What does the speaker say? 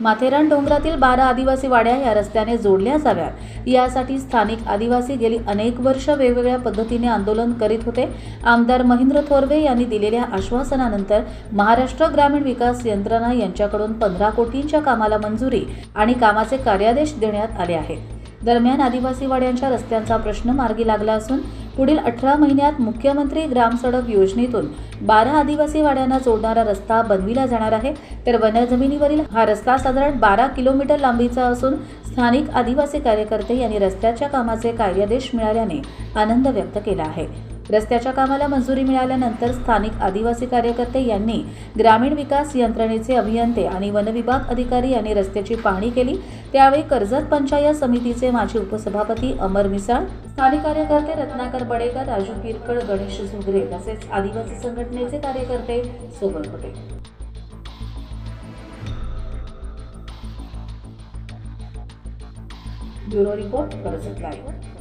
माथेरान डोंगरातील बारा आदिवासी वाड्या या रस्त्याने जोडल्या जाव्यात. यासाठी स्थानिक आदिवासी गेली अनेक वर्ष वेगवेगळ्या पद्धतीने आंदोलन करीत होते. आमदार महेंद्र थोरवे यांनी दिलेल्या आश्वासनानंतर महाराष्ट्र ग्रामीण विकास यंत्रणा यांच्याकडून पंधरा कोटींच्या कामाला मंजुरी आणि कामाचे कार्यादेश देण्यात आले आहेत. दरम्यान आदिवासी वाड्यांच्या रस्त्यांचा प्रश्न मार्गी लागला असून पुढील अठरा महिन्यात मुख्यमंत्री ग्राम सडक योजनेतून बारा आदिवासी वाड्यांना जोडणारा रस्ता बनविला जाणार आहे. तर वनजमिनीवरील हा रस्ता साधारण बारा किलोमीटर लांबीचा असून स्थानिक आदिवासी कार्यकर्ते यांनी रस्त्याच्या कामाचे कार्यादेश मिळाल्याने आनंद व्यक्त केला आहे. रस्त्याच्या कामाला मंजुरी मिळाल्यानंतर स्थानिक आदिवासी कार्यकर्ते यांनी ग्रामीण विकास यंत्रणेचे अभियंते आणि वनविभाग अधिकारी यांनी रस्त्याची पाहणी केली. त्यावेळी कर्जत पंचायत समितीचे माजी उपसभापती अमर मिसाळ स्थानिक कार्यकर्ते रत्नाकर बडेकर राजू किरकड गणेश झुगरे तसेच आदिवासी संघटनेचे कार्यकर्ते सोबत होते. Bureau report Karjat live.